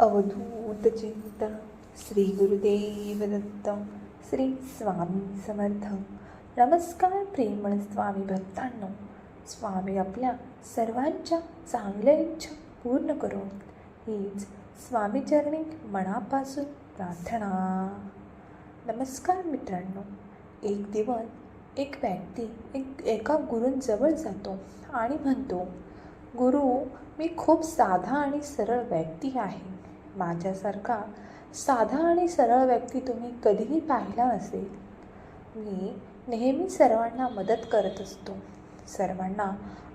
अवधूत चिंतन श्री गुरुदेव दत्त श्री स्वामी समर्थ. नमस्कार प्रेमळ स्वामी भक्तांनो. स्वामी आपल्या सर्वांच्या चांगल्या इच्छा पूर्ण करून हीच स्वामीचरणी मनापासून प्रार्थना. नमस्कार मित्रांनो. एक दिवस एक व्यक्ती एक एका गुरूंजवळ जातो आणि म्हणतो गुरु मी खूप साधा आणि सरळ व्यक्ती आहे. माझ्यासारखा साधा आणि सरळ व्यक्ती तुम्ही कधीही पाहिला नसेल. मी नेहमी सर्वांना मदत करत असतो. सर्वांना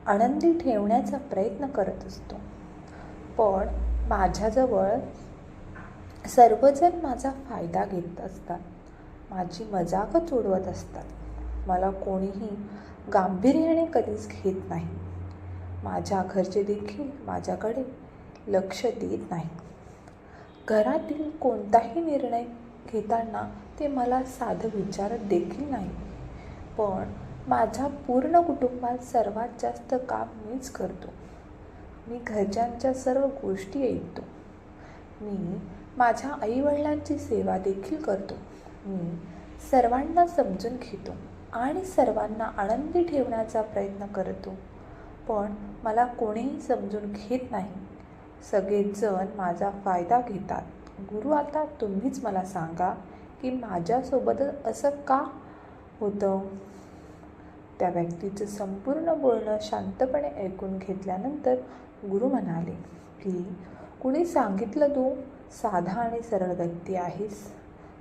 आनंदी ठेवण्याचा प्रयत्न करत असतो. पण माझ्याजवळ सर्वजण माझा फायदा घेत असतात. माझी मजाकच उडवत असतात. मला कोणीही गांभीर्याने कधीच घेत नाही. माझ्या घरचे देखील माझ्याकडे लक्ष देत नाही घरातील कोणताही निर्णय घेताना ते मला साधं विचारत देखील नाही. पण माझ्या पूर्ण कुटुंबात सर्वात जास्त काम मीच करतो. मी घरच्यांच्या सर्व गोष्टी ऐकतो. मी माझ्या आईवडिलांची सेवा देखील करतो. मी सर्वांना समजून घेतो आणि सर्वांना आनंदी ठेवण्याचा प्रयत्न करतो. पण मला कोणीही समजून घेत नाही. सगळेजण माझा फायदा घेतात. गुरु आता तुम्हीच मला सांगा की माझ्यासोबतच असं का होतं? त्या व्यक्तीचं संपूर्ण बोलणं शांतपणे ऐकून घेतल्यानंतर गुरु म्हणाले की कुणी सांगितलं तू? साधा आणि सरळ व्यक्ती आहेस.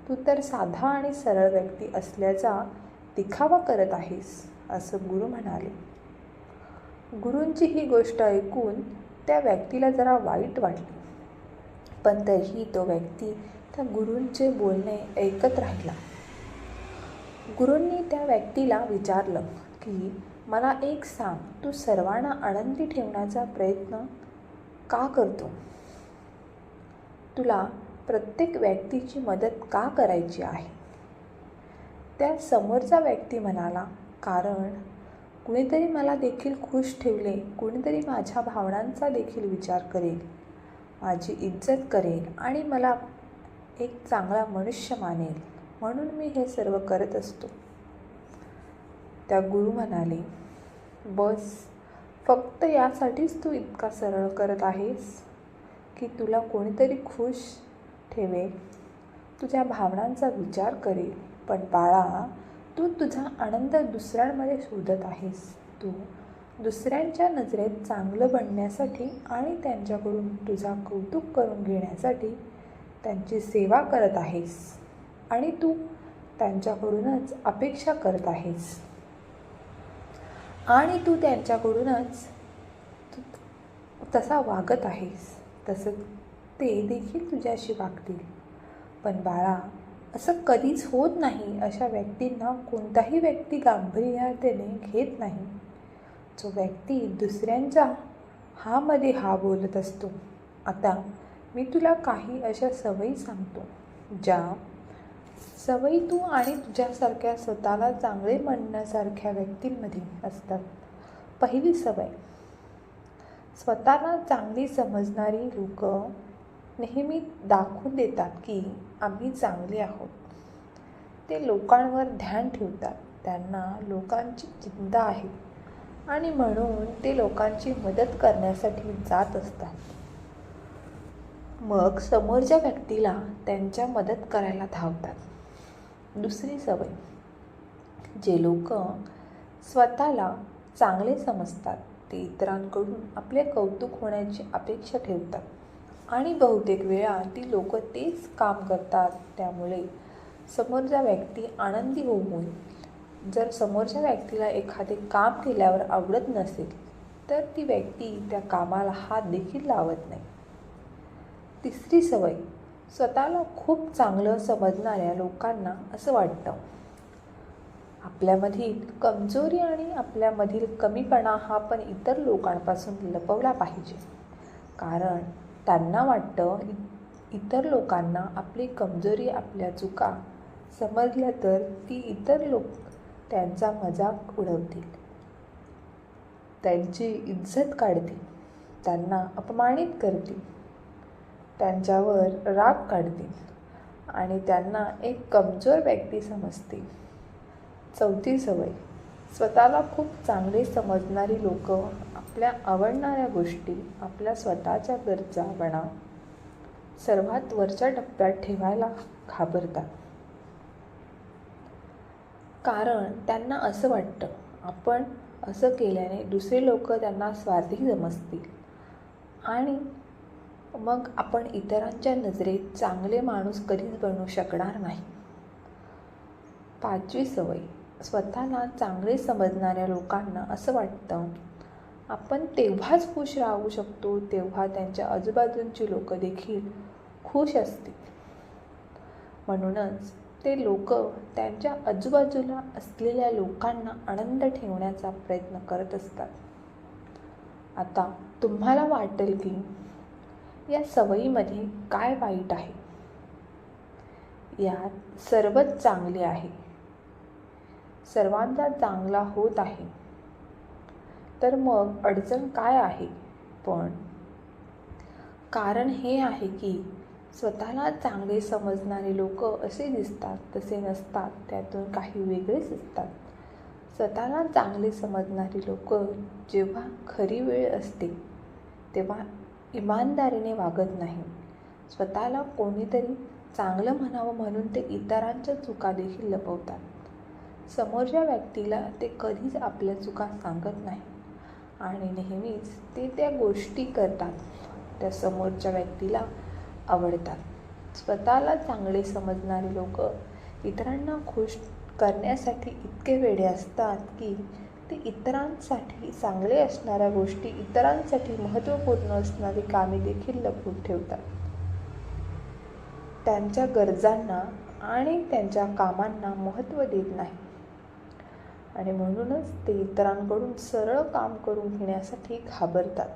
तू तर साधा आणि सरळ व्यक्ती असल्याचा दिखावा करत आहेस असं गुरु म्हणाले. गुरूंची ही गोष्ट ऐकून त्या व्यक्तीला जरा वाईट वाटले. पण तरीही तो व्यक्ती त्या गुरूंचे बोलणे ऐकत राहिला. गुरूंनी त्या व्यक्तीला विचारलं की मला एक सांग तू सर्वांना आनंदी ठेवण्याचा प्रयत्न का करतो? तुला प्रत्येक व्यक्तीची मदत का करायची आहे? त्या समोरचा व्यक्ती म्हणाला कारण कुणीतरी मला देखील खुश ठेवले कुणीतरी माझ्या भावनांचा देखील विचार करेल माझी इज्जत करेल आणि मला एक चांगला मनुष्य मानेल म्हणून मी हे सर्व करत असतो. त्या गुरु म्हणाले बस फक्त यासाठीच तू इतका सरळ करत आहेस की तुला कोणीतरी खुश ठेवेल तुझ्या भावनांचा विचार करेल. पण बाळा तू तुझा आनंद दुसऱ्यांमध्ये शोधत आहेस. तू दुसऱ्यांच्या नजरेत चांगलं बनण्यासाठी आणि त्यांच्याकडून तुझा कौतुक करून घेण्यासाठी त्यांची सेवा करत आहेस. आणि तू त्यांच्याकडूनच अपेक्षा करत आहेस. आणि तू त्यांच्याकडूनच तसा वागत आहेस. तसं ते देखील तुझ्याशी वागतील. पण बाळा असं कधीच होत नाही अशा व्यक्तींना कोणताही व्यक्ती गांभीर्यातेने घेत नाही. जो व्यक्ती दुसऱ्यांच्या हामध्ये हा बोलत असतो. आता मी तुला काही अशा सवयी सांगतो ज्या सवयी तू आणि तुझ्यासारख्या स्वतःला चांगले म्हणण्यासारख्या व्यक्तींमध्ये असतात. पहिली सवय. स्वतःला चांगली समजणारी लोक नेहमी दाखवून देतात की आम्ही चांगले आहोत. ते लोकांवर ध्यान ठेवतात. त्यांना लोकांची चिंता आहे. आणि म्हणून ते लोकांची मदत करण्यासाठी जात असतात. मग समोरच्या व्यक्तीला त्यांच्या मदत करायला धावतात. दुसरी सवय. जे लोक स्वतःला चांगले समजतात ते इतरांकडून आपले कौतुक होण्याची अपेक्षा ठेवतात. आणि बहुतेक वेळा ती लोक तेच काम करतात. त्यामुळे समोरचा व्यक्ती आनंदी होऊन जर समोरच्या व्यक्तीला एखादे काम केल्यावर आवडत नसेल तर ती व्यक्ती त्या कामाला हात देखील लावत नाही. तिसरी सवय स्वतःला खूप चांगलं समजणाऱ्या लोकांना असं वाटतं. आपल्यामधील कमजोरी आणि आपल्यामधील कमीपणा हा पण इतर लोकांपासून लपवला पाहिजे. कारण त्यांना वाटतं इतर लोकांना आपली कमजोरी आपल्या चुका समजल्या तर ती इतर लोक त्यांचा मजाक उडवतील. त्यांची इज्जत काढतील. त्यांना अपमानित करतील. त्यांच्यावर राग काढतील. आणि त्यांना एक कमजोर व्यक्ती समजतील. चौथी सवय. स्वतःला खूप चांगले समजणारी लोक आपल्या आवडणाऱ्या गोष्टी आपल्या स्वतःच्या गरजा म्हणा सर्वात वरच्या टप्प्यात ठेवायला घाबरतात. कारण त्यांना असं वाटतं आपण असं केल्याने दुसरे लोक त्यांना स्वार्थी समजतील. आणि मग आपण इतरांच्या नजरेत चांगले माणूस कधीच बनू शकणार नाही. पाचवी सवय स्वतःला चांगले समजणाऱ्या लोकांना असं वाटतं आपण तेव्हाच खुश राहू शकतो तेव्हा त्यांच्या आजूबाजूंची लोक देखील खुश असतील. म्हणूनच ते लोक त्यांच्या आजूबाजूला असलेल्या लोकांना आनंद ठेवण्याचा प्रयत्न करत असतात. आता तुम्हाला वाटेल की या सवयीमध्ये काय वाईट आहे? यात सर्वच चांगले आहे. सर्वांचा चांगला होत आहे. तर मग अडचण काय आहे? पण कारण हे आहे की स्वतःला चांगले समजणारे लोक असे दिसतात तसे नसतात. त्यातून काही वेगळेच असतात. स्वतःला चांगले समजणारी लोक जेव्हा खरी वेळ असते तेव्हा इमानदारीने वागत नाही. स्वतःला कोणीतरी चांगलं म्हणावं म्हणून ते इतरांच्या चुका देखील लपवतात. समोरच्या व्यक्तीला ते कधीच आपल्या चुका सांगत नाही. आणि नेहमीच ते त्या गोष्टी करतात. त्या समोरच्या व्यक्तीला आवडतात. स्वतःला चांगले समजणारे लोक इतरांना खुश करण्यासाठी इतके वेडे असतात की ते इतरांसाठी चांगले असणाऱ्या गोष्टी इतरांसाठी महत्त्वपूर्ण असणारी कामे देखील लपवून ठेवतात. त्यांच्या गरजांना आणि त्यांच्या कामांना महत्त्व देत नाही आणि म्हणूनच ते इतरांकडून सरळ काम करून घेण्यासाठी घाबरतात.